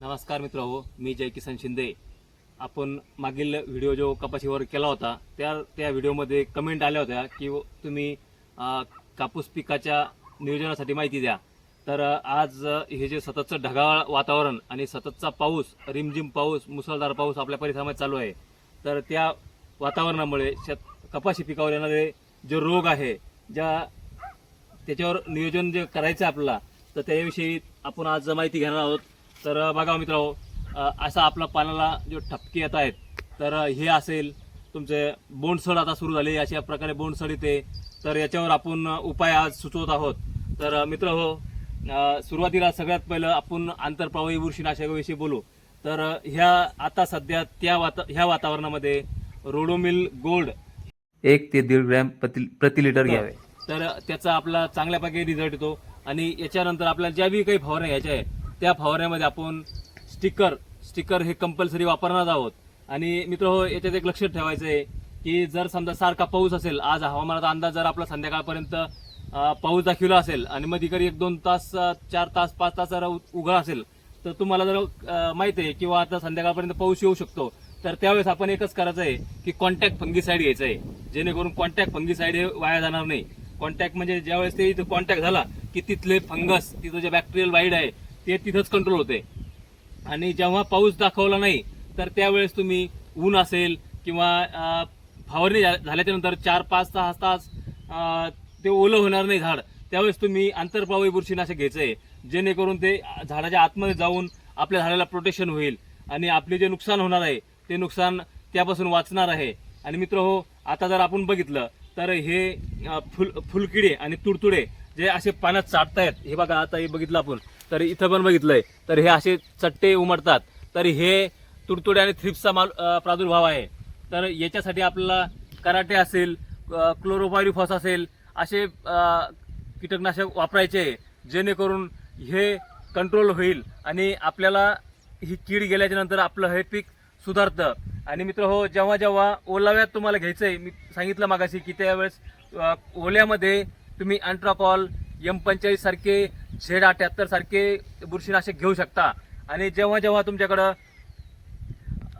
नमस्कार मित्र हो मी जय किसन शिंदे. आपण मागील व्हिडिओ जो कपाशीवर केला होता त्या त्या व्हिडिओमध्ये कमेंट आल्या होत्या की तुम्ही कापूस पिकाच्या नियोजनासाठी माहिती द्या. तर आज हे जे सततचं ढगाळ वातावरण आणि सततचा पाऊस रिमझिम पाऊस मुसळधार पाऊस आपल्या परिसरामध्ये चालू आहे. तर त्या वातावरणामुळे शेत कपाशी पिकावर येणारे जे रोग आहे ज्या त्याच्यावर नियोजन जे करायचं आहे आपल्याला तर त्याविषयी आपण आज माहिती घेणार आहोत. तर बघा मित्रांनो असा आपला पानाला जो ठपके येत आहेत तर हे असेल तुमचे बोंडसड आता सुरू झाली अशा प्रकारे बोंडसड येते. तर याच्यावर आपण उपाय आज सुचवत आहोत. तर मित्र हो सुरुवातीला सगळ्यात पहिलं आपण आंतरप्रवाही बुरशीनाशकाविषयी बोलू. तर ह्या आता सध्या त्या वाता ह्या वातावरणामध्ये रोडोमिल गोल्ड एक ते दीड ग्रॅम प्रति प्रति लिटर घ्यावे. तर त्याचा आपला चांगल्यापैकी रिझल्ट येतो. आणि याच्यानंतर आपल्याला ज्या बी काही फवारण्या घ्यायच्या आहे त्या फवारण्यामध्ये आपण स्टिकर स्टिकर हे कंपल्सरी वापरणार आहोत. आणि मित्र हो याच्यात एक लक्षात ठेवायचं आहे की जर समजा सारखा पाऊस असेल आज हवामानाचा अंदाज जर आपला संध्याकाळपर्यंत पाऊस दाखविला असेल आणि मग इकडे एक दोन तास चार तास पाच तास जर उघड असेल तर तुम्हाला जर माहीत माहीत आहे किंवा आता संध्याकाळपर्यंत पाऊस येऊ शकतो तर त्यावेळेस आपण एकच करायचं आहे की कॉन्टॅक्ट फंगीसाईड घ्यायचं आहे जेणेकरून कॉन्टॅक्ट फंगीसाईड हे वाया जाणार नाही. कॉन्टॅक्ट म्हणजे ज्यावेळेस ते इथं कॉन्टॅक्ट झाला की तिथले फंगस तिथं जे बॅक्टेरियल वाईड आहे ते तिथंच कंट्रोल होते. आणि जेव्हा पाऊस दाखवला नाही तर त्यावेळेस तुम्ही ऊन असेल किंवा फावरणी फवारणी झाल्याच्यानंतर चार पाच सहा तास ते ओलं होणार नाही झाड त्यावेळेस तुम्ही आंतरप्रवाही बुरशीनाशक घ्यायचं आहे जेणेकरून ते झाडाच्या आतमध्ये जाऊन आपल्या झाडाला प्रोटेक्शन होईल. आणि आपले जे नुकसान होणार आहे ते नुकसान त्यापासून वाचणार आहे. आणि मित्र हो आता जर आपण बघितलं तर हे फुल फुलकिडे आणि तुडतुडे जे असे पाण्यात चाटतायत हे बघा आता हे बघितलं आपण. तर इथं पण बघितलंय. तर हे असे चट्टे उमटतात. तर हे तुडतुडे आणि थ्रिप्सचा माल प्रादुर्भाव आहे. तर याच्यासाठी आपल्याला कराटे असेल क्लोरोपायरिफॉस असेल असे कीटकनाशक वापरायचे जेणेकरून हे कंट्रोल होईल आणि आपल्याला ही कीड गेल्याच्यानंतर आपलं हे पीक सुधारतं. आणि मित्र हो जेव्हा जेव्हा ओलाव्यात तुम्हाला घ्यायचं आहे मी सांगितलं मागाशी की त्यावेळेस ओल्यामध्ये तुम्ही अँट्राकॉल एम पंचेचाळीस सारखे झेड अठ्याहत्तर सारखे बुरशीनाशक घेऊ शकता. आणि जेव्हा जेव्हा तुमच्याकडं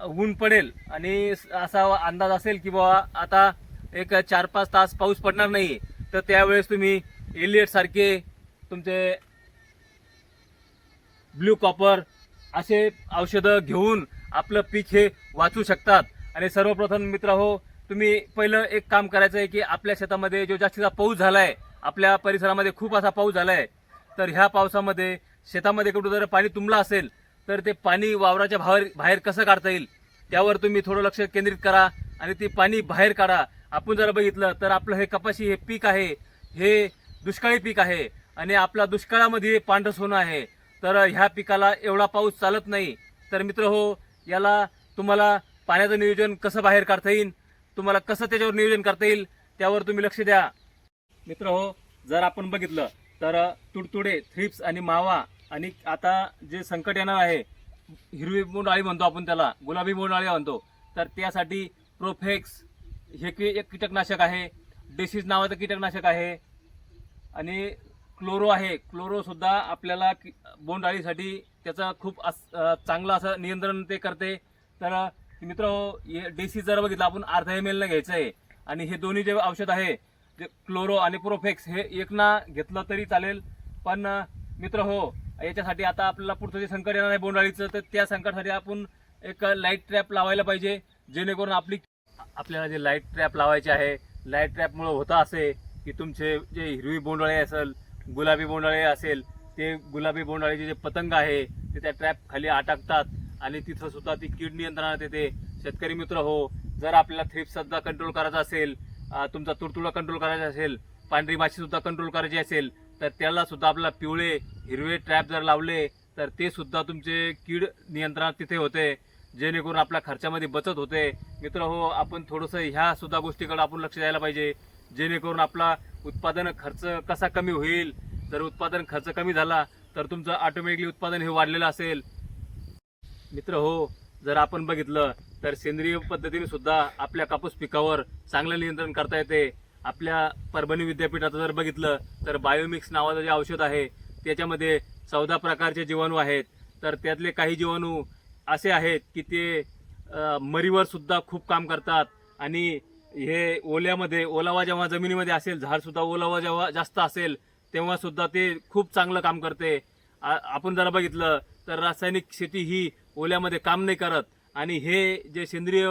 ऊन पडेल आणि असा अंदाज असेल की बाबा आता एक चार पाच तास पाऊस पडणार नाही तर त्यावेळेस तुम्ही एलियट सारखे तुमचे ब्ल्यू कॉपर असे औषधं घेऊन आपलं पीक हे वाचू शकतात. आणि सर्वप्रथम मित्र हो तुम्ही पहिलं एक काम करायचं आहे की आपल्या शेतामध्ये जो जास्तीचा पाऊस झाला आहे आपल्या परिसरामध्ये खूप असा पाऊस झाला आहे तर ह्या पावसामध्ये शेतामध्ये कुठं जर पाणी तुंबलं असेल तर ते पाणी वावराच्या बाहेर बाहेर कसं काढता येईल? त्यावर तुम्ही थोडं लक्ष केंद्रित करा आणि ते पाणी बाहेर काढा. आपण जर बघितलं तर आपलं हे कपाशी हे पीक आहे. हे दुष्काळी पीक आहे आणि आपला दुष्काळामध्ये पांढरं सोनं आहे. तर ह्या पिकाला एवढा पाऊस चालत नाही. तर मित्र हो याला तुम्हाला पाण्याचं नियोजन कसं बाहेर काढता येईल? तुम्हाला कसं त्याच्यावर नियोजन करता येईल? त्यावर तुम्ही लक्ष द्या. मित्र हो जर आपण बघितलं तर तुडतुडे थ्रिप्स आणि मावा आणि आता जे संकट येणार आहे हिरवी बोंडाळी म्हणतो आपण त्याला गुलाबी बोंडाळी म्हणतो तर त्यासाठी प्रोफेक्स हे की एक कीटकनाशक आहे डिसीज नावाचं कीटकनाशक आहे आणि क्लोरो आहे. क्लोरोसुद्धा आपल्याला कि- बोंडअळीसाठी त्याचं खूप अस- चांगलं असं नियंत्रण ते करते. तर मित्र हो, हे डेसी जर बघितलं आपण अर्धा एम एलनं घ्यायचं आहे आणि हे दोन्ही जे औषध आहे जे क्लोरो आणि प्रोफेक्स हे एक ना घेतलं तरी चालेल. पण मित्र हो याच्यासाठी आता आपल्याला पुढचं जे संकट येणार आहे बोंडाळीचं तर त्या संकटासाठी आपण एक लाइट ट्रॅप लावायला पाहिजे. जेणेकरून आपली आपल्याला जे लाइट ट्रॅप लावायचे आहे लाइट ट्रॅपमुळं होतं असे की तुमचे जे हिरवी बोंडाळे असेल गुलाबी बोंडाळे असेल ते गुलाबी बोंडाळीचे जे पतंग आहे ते त्या ट्रॅप खाली अटकतात आणि तिथं सुद्धा ती कीड नियंत्रणात येते. शेतकरी मित्र हो जर आपल्याला थ्रिप्स सध्या कंट्रोल करायचा असेल तुमचा तुडतुडा कंट्रोल करायचा असेल पांढरी माशीसुद्धा कंट्रोल करायची असेल तर त्यालासुद्धा आपला आपल्याला पिवळे हिरवे ट्रॅप जर लावले तर ते सुद्धा तुमचे कीड नियंत्रणात तिथे होते जेणेकरून आपल्या खर्चामध्ये बचत होते. मित्र हो आपण थोडंसं ह्या सुद्धा गोष्टीकडे आपण लक्ष द्यायला पाहिजे जेणेकरून आपला उत्पादन खर्च कसा कमी होईल. जर उत्पादन खर्च कमी झाला तर तुमचं ऑटोमॅटिकली उत्पादन हे वाढलेलं असेल. मित्र हो जर आपण बघितलं तर सेंद्रिय पद्धतीने सुद्धा आपल्या कापूस पिकावर चांगलं नियंत्रण करता येते. आपल्या परभणी विद्यापीठाचं जर बघितलं तर बायोमिक्स नावाचं जे औषध आहे त्याच्यामध्ये चौदा प्रकारचे जीवाणू आहेत. तर त्यातले काही जीवाणू असे आहेत की ते मरीवर सुद्धा खूप काम करतात. आणि हे ओल्यामध्ये ओलावा जेव्हा जमिनीमध्ये असेल झाडसुद्धा ओलावा जेव्हा जास्त असेल तेव्हासुद्धा ते खूप चांगलं काम करते. आ- आपण जरा बघितलं तर रासायनिक शेती ही ओल्यामध्ये काम नाही करत. आणि हे जे सेंद्रिय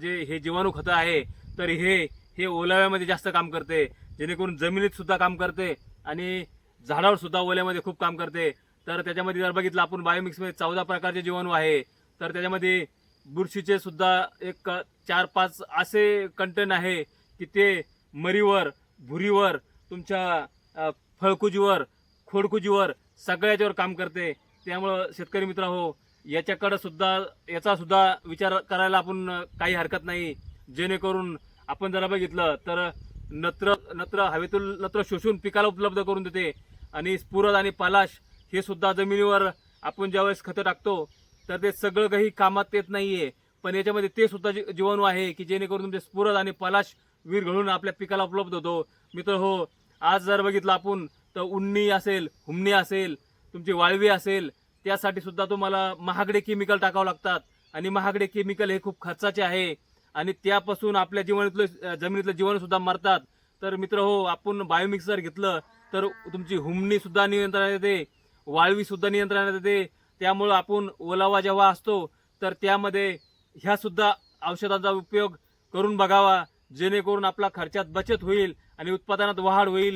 जे हे जीवाणू खतं आहे तर हे हे ओलाव्यामध्ये जास्त काम करते. जेणेकरून जमिनीत सुद्धा काम करते आणि झाडावर सुद्धा ओल्यामध्ये खूप काम करते. तर त्याच्यामध्ये जर बघितलं आपण बायोमिक्समध्ये चौदा प्रकारचे जीवाणू आहे. तर त्याच्यामध्ये बुरशीचे सुद्धा एक चार पाच असे कंटेन आहे की ते मरीवर भुरीवर तुमच्या फळकुजीवर खोडकुजीवर सगळ्याच्यावर काम करते. त्यामुळं शेतकरी मित्र हो याच्याकडं सुद्धा याचा सुद्धा विचार करायला आपण काही हरकत नाही. जेणेकरून आपण जरा बघितलं तर नत्र नत्र हवेतून नत्र शोषून पिकाला उपलब्ध करून देते. आणि स्फुरद आणि पालाश हे सुद्धा जमिनीवर आपण ज्यावेळेस खतं टाकतो तर ते सगळं काही कामात येत नाही आहे पण याच्यामध्ये ते सुद्धा जी- जीवाणू आहे की जेणेकरून तुमचे स्फुरद आणि पलाश वीर घडून आपल्या पिकाला उपलब्ध होतो. मित्र हो आज जर बघितलं आपण तर उन्नी असेल हुमणी असेल तुमची वाळवी असेल त्यासाठी सुद्धा तुम्हाला महागडे केमिकल टाकावं लागतात. आणि महागडे केमिकल हे खूप खर्चाचे आहे. आणि त्यापासून आपल्या जीवनातलं जमिनीतलं जीवनसुद्धा मरतात. तर मित्र हो आपण बायोमिक्स जर घेतलं तर तुमची हुमणीसुद्धा नियंत्रणात येते. वाळवीसुद्धा नियंत्रणात येते. त्यामुळं आपण ओलावा जेव्हा असतो तर त्यामध्ये ह्यासुद्धा औषधाचा उपयोग करून बघावा. जेणेकरून आपला खर्चात बचत होईल आणि उत्पादनात वाढ होईल.